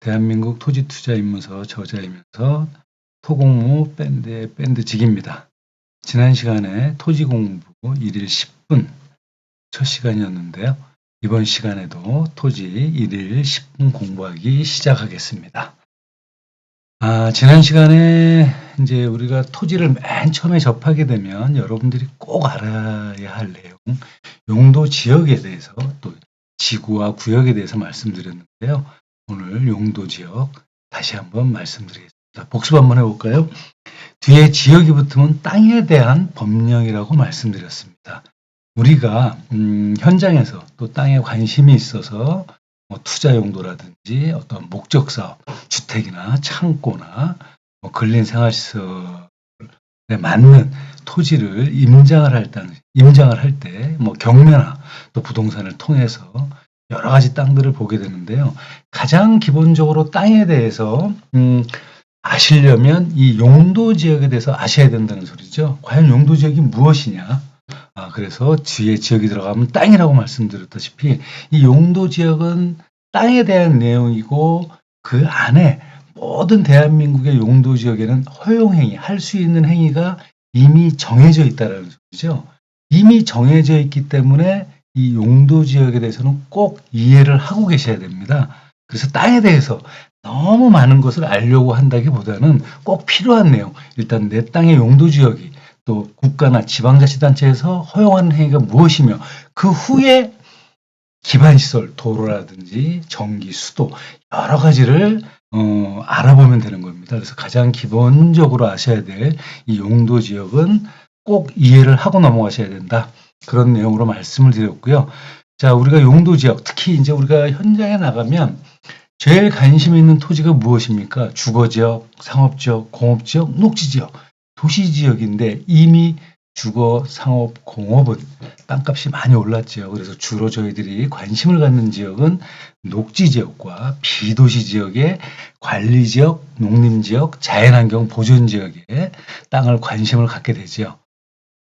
대한민국 토지투자입문서 저자이면서 토공무 밴드의 밴드직입니다. 지난 시간에 토지공부 1일 10분 첫 시간이었는데요. 이번 시간에도 토지 1일 10분 공부하기 시작하겠습니다. 아, 지난 시간에 이제 우리가 토지를 맨 처음에 접하게 되면 여러분들이 꼭 알아야 할 내용, 용도 지역에 대해서 또 지구와 구역에 대해서 말씀드렸는데요. 오늘 용도 지역 다시 한번 말씀드리겠습니다. 복습 한번 해볼까요? 뒤에 지역이 붙으면 땅에 대한 법령이라고 말씀드렸습니다. 우리가 음, 현장에서 또 땅에 관심이 있어서 뭐 투자 용도라든지 어떤 목적 사업, 주택이나 창고나 뭐 근린 생활시설에 맞는 토지를 임장을 할 때, 임장을 할 때, 뭐 경매나 또 부동산을 통해서 여러 가지 땅들을 보게 되는데요. 가장 기본적으로 땅에 대해서 음, 아시려면 이 용도 지역에 대해서 아셔야 된다는 소리죠. 과연 용도 지역이 무엇이냐? 아, 그래서 뒤에 지역이 들어가면 땅이라고 말씀드렸다시피 이 용도 지역은 땅에 대한 내용이고 그 안에 모든 대한민국의 용도 지역에는 허용 행위, 할 수 있는 행위가 이미 정해져 있다는 소리죠. 이미 정해져 있기 때문에 이 용도 지역에 대해서는 꼭 이해를 하고 계셔야 됩니다. 그래서 땅에 대해서 너무 많은 것을 알려고 한다기보다는 꼭 필요한 내용, 일단 내 땅의 용도 지역이 또 국가나 지방자치단체에서 허용하는 행위가 무엇이며 그 후에 기반시설, 도로라든지 전기, 수도 여러 가지를 어, 알아보면 되는 겁니다. 그래서 가장 기본적으로 아셔야 될 이 용도 지역은 꼭 이해를 하고 넘어가셔야 된다. 그런 내용으로 말씀을 드렸고요. 자, 우리가 용도 지역, 특히 이제 우리가 현장에 나가면 제일 관심 있는 토지가 무엇입니까? 주거 지역, 상업 지역, 공업 지역, 녹지 지역, 도시 지역인데 이미 주거, 상업, 공업은 땅값이 많이 올랐죠. 그래서 주로 저희들이 관심을 갖는 지역은 녹지 지역과 비도시 지역의 관리 지역, 농림 지역, 자연환경 보존 지역에 땅을 관심을 갖게 되죠.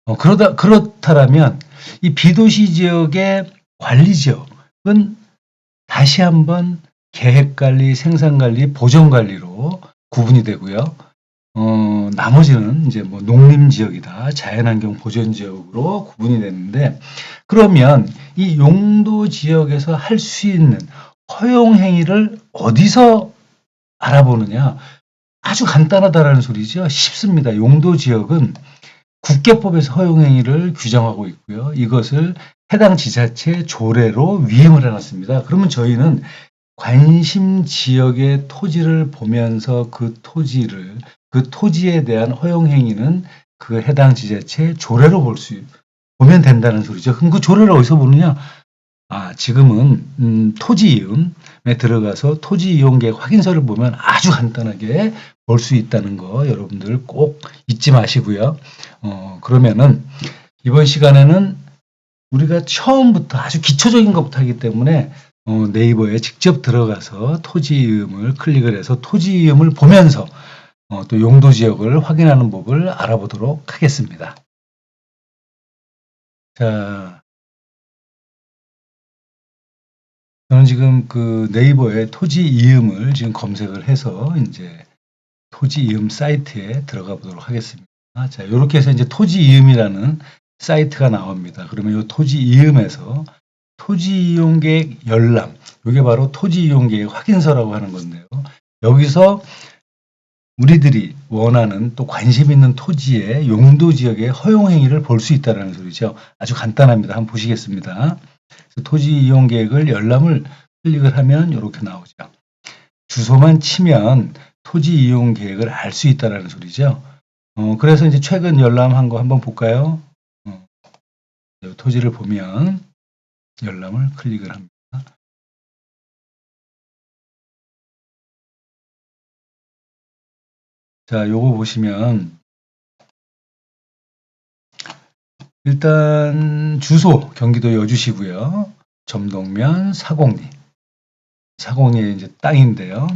어, 그러다 그렇다라면 이 비도시 지역의 관리 지역은 다시 한번 계획 관리, 생산 관리, 보존 관리로 구분이 되고요. 어, 나머지는 이제 뭐 농림 지역이다, 자연환경 보존 지역으로 구분이 되는데 그러면 이 용도 지역에서 할 수 있는 허용 행위를 어디서 알아보느냐? 아주 간단하다라는 소리죠. 쉽습니다. 용도 지역은 국계법에서 허용행위를 규정하고 있고요. 이것을 해당 지자체 조례로 위임을 해놨습니다. 그러면 저희는 관심 지역의 토지를 보면서 그 토지를 그 토지에 대한 허용 행위는 그 해당 지자체 조례로 볼 수 보면 된다는 소리죠. 그럼 그 조례를 어디서 보느냐? 아, 지금은 음, 토지 이음에 들어가서 토지 이용 계획 확인서를 보면 아주 간단하게 볼 수 있다는 거 여러분들 꼭 잊지 마시고요. 어, 그러면은 이번 시간에는 우리가 처음부터 아주 기초적인 것부터 하기 때문에 어, 네이버에 직접 들어가서 토지 이음을 클릭을 해서 토지 이음을 보면서 어, 또 용도 지역을 확인하는 법을 알아보도록 하겠습니다. 자, 저는 지금 그 네이버에 토지 이음을 지금 검색을 해서 이제 토지 이음 사이트에 들어가 보도록 하겠습니다. 자, 이렇게 해서 이제 토지 이음이라는 사이트가 나옵니다. 그러면 이 토지 이음에서 토지 이용 계획 열람, 이게 바로 토지 이용 계획 확인서라고 하는 건데요. 여기서 우리들이 원하는 또 관심 있는 토지의 용도 지역의 허용 행위를 볼 수 있다는 소리죠. 아주 간단합니다. 한번 보시겠습니다. 토지 이용 계획을 열람을 클릭을 하면 이렇게 나오죠. 주소만 치면 토지 이용 계획을 알 수 있다는 소리죠. 어, 그래서 이제 최근 열람한 거 한번 볼까요? 어, 토지를 보면 열람을 클릭을 합니다. 자, 요거 보시면 일단 주소 경기도 여주시고요. 점동면 사공리. 사공리의 이제 땅인데요.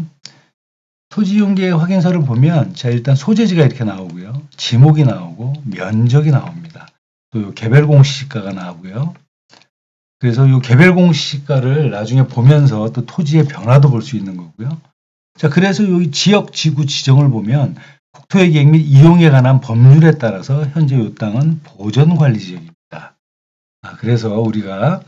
토지 용계 확인서를 보면 자 일단 소재지가 이렇게 나오고요. 지목이 나오고 면적이 나옵니다. 또 개별 공시가가 나오고요. 그래서 이 개별 공시가를 나중에 보면서 또 토지의 변화도 볼 수 있는 거고요. 자, 그래서 이 지역 지구 지정을 보면 국토의 계획 및 이용에 관한 법률에 따라서 현재 이 땅은 보전 관리 지역입니다. 아, 그래서 우리가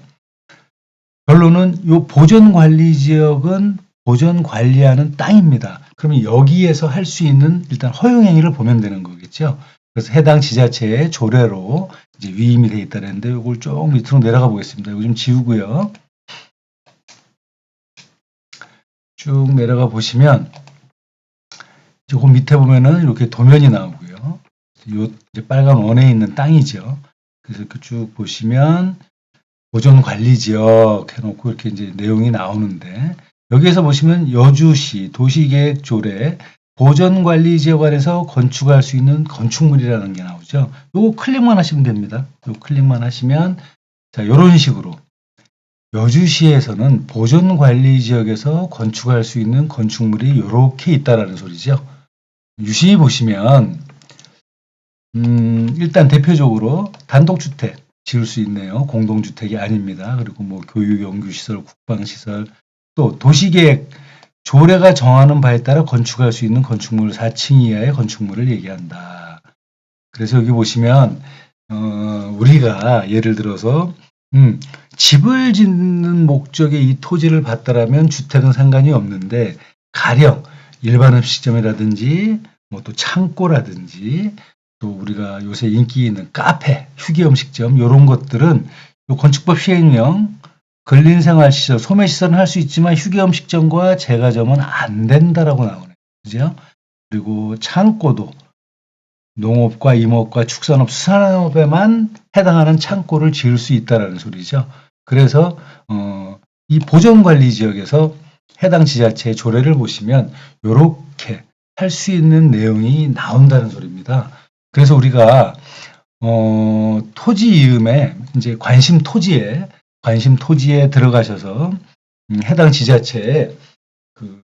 결론은 이 보전 관리 지역은 보전 관리하는 땅입니다. 그러면 여기에서 할 수 있는 일단 허용 행위를 보면 되는 거겠죠. 그래서 해당 지자체의 조례로 이제 위임이 돼 있다는데 이걸 좀 밑으로 내려가 보겠습니다. 이거 좀 지우고요. 쭉 내려가 보시면 조금 밑에 보면은 이렇게 도면이 나오고요. 요 이제 빨간 원에 있는 땅이죠. 그래서 이렇게 쭉 보시면 보존 관리 지역 해놓고 이렇게 이제 내용이 나오는데 여기에서 보시면 여주시 도시계획 조례 보전 관리 지역 안에서 건축할 수 있는 건축물이라는 게 나오죠. 요거 클릭만 하시면 됩니다. 요 클릭만 하시면 자, 요런 식으로 여주시에서는 보존 관리 지역에서 건축할 수 있는 건축물이 이렇게 있다라는 소리죠. 유심히 보시면 음, 일단 대표적으로 단독주택 지을 수 있네요. 공동주택이 아닙니다. 그리고 뭐 교육, 연구시설, 국방시설, 또 도시계획 조례가 정하는 바에 따라 건축할 수 있는 건축물 4층 이하의 건축물을 얘기한다. 그래서 여기 보시면 어, 우리가 예를 들어서 음, 집을 짓는 목적의 이 토지를 받다라면 주택은 상관이 없는데 가령 일반 음식점이라든지 뭐 또 창고라든지 또 우리가 요새 인기 있는 카페, 휴게 음식점 이런 것들은 요 건축법 시행령 근린생활시설, 소매시설은 할 수 있지만 휴게 음식점과 제과점은 안 된다라고 나오네요. 그죠? 그리고 창고도 농업과 임업과 축산업, 수산업에만 해당하는 창고를 지을 수 있다라는 소리죠. 그래서 어, 이 보존관리 지역에서 해당 지자체의 조례를 보시면 이렇게 할 수 있는 내용이 나온다는 소리입니다. 그래서 우리가 어, 토지 이음에 이제 관심 토지에 관심 토지에 들어가셔서 음, 해당 지자체에 그,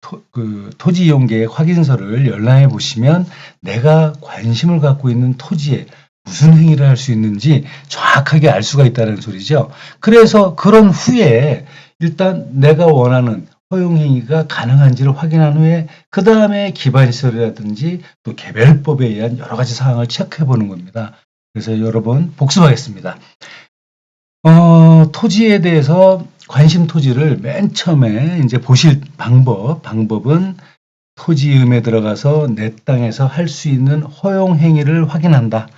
토, 그 토지 이용 계획 확인서를 열람해 보시면 내가 관심을 갖고 있는 토지에 무슨 행위를 할 수 있는지 정확하게 알 수가 있다는 소리죠. 그래서 그런 후에 일단 내가 원하는 허용행위가 가능한지를 확인한 후에 그 다음에 기반시설이라든지 또 개별법에 의한 여러 가지 사항을 체크해 보는 겁니다. 그래서 여러분 복습하겠습니다. 어, 토지에 대해서 관심 토지를 맨 처음에 이제 보실 방법, 방법은 토지음에 들어가서 내 땅에서 할 수 있는 허용 행위를 확인한다.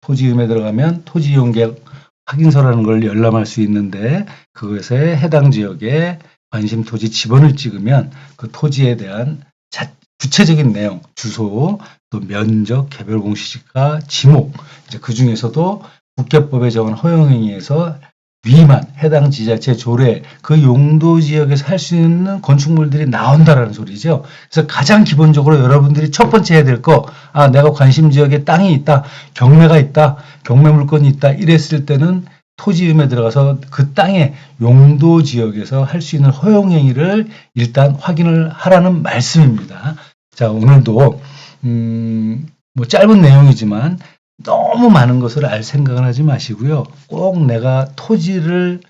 토지음에 들어가면 토지이용계획 확인서라는 걸 열람할 수 있는데 그것에 해당 지역에 관심 토지 지번을 찍으면 그 토지에 대한 자, 구체적인 내용, 주소, 또 면적, 개별 공시지가, 지목, 이제 그 중에서도 국계법에 정한 허용행위에서 위만 해당 지자체 조례 그 용도 지역에서 할 수 있는 건축물들이 나온다라는 소리죠. 그래서 가장 기본적으로 여러분들이 첫 번째 해야 될 거, 아 내가 관심 지역에 땅이 있다, 경매가 있다, 경매 물건이 있다 이랬을 때는 토지음에 들어가서 그 땅의 용도 지역에서 할 수 있는 허용 행위를 일단 확인을 하라는 말씀입니다. 자 오늘도 음, 뭐 짧은 내용이지만 너무 많은 것을 알 생각을 하지 마시고요. 꼭 내가 토지를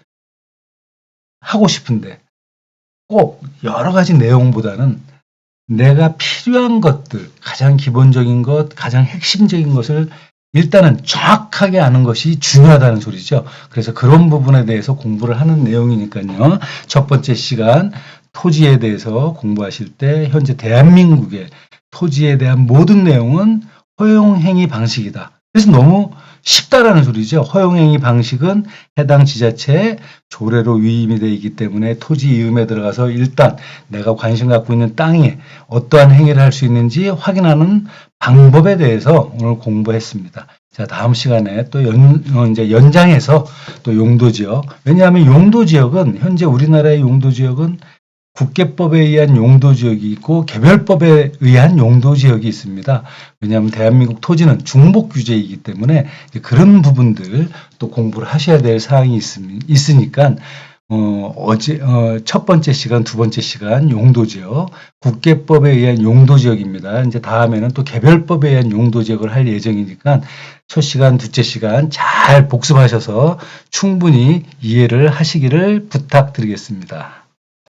하고 싶은데 꼭 여러 가지 내용보다는 내가 필요한 것들, 가장 기본적인 것, 가장 핵심적인 것을 일단은 정확하게 아는 것이 중요하다는 소리죠. 그래서 그런 부분에 대해서 공부를 하는 내용이니까요. 첫 번째 시간 토지에 대해서 공부하실 때 현재 대한민국의 토지에 대한 모든 내용은 허용행위 방식이다. 그래서 너무 쉽다라는 소리죠. 허용행위 방식은 해당 지자체의 조례로 위임이 되어 있기 때문에 토지 이음에 들어가서 일단 내가 관심 갖고 있는 땅에 어떠한 행위를 할 수 있는지 확인하는 방법에 대해서 오늘 공부했습니다. 자, 다음 시간에 또 연, 어, 이제 연장해서 또 용도 지역. 왜냐하면 용도 지역은 현재 우리나라의 용도 지역은 국계법에 의한 용도 지역이 있고 개별법에 의한 용도 지역이 있습니다. 왜냐하면 대한민국 토지는 중복 규제이기 때문에 그런 부분들 또 공부를 하셔야 될 사항이 있, 으니까 어, 어제 어, 첫 번째 시간, 두 번째 시간 용도 지역, 국계법에 의한 용도 지역입니다. 이제 다음에는 또 개별법에 의한 용도 지역을 할 예정이니까 첫 시간, 둘째 시간 잘 복습하셔서 충분히 이해를 하시기를 부탁드리겠습니다.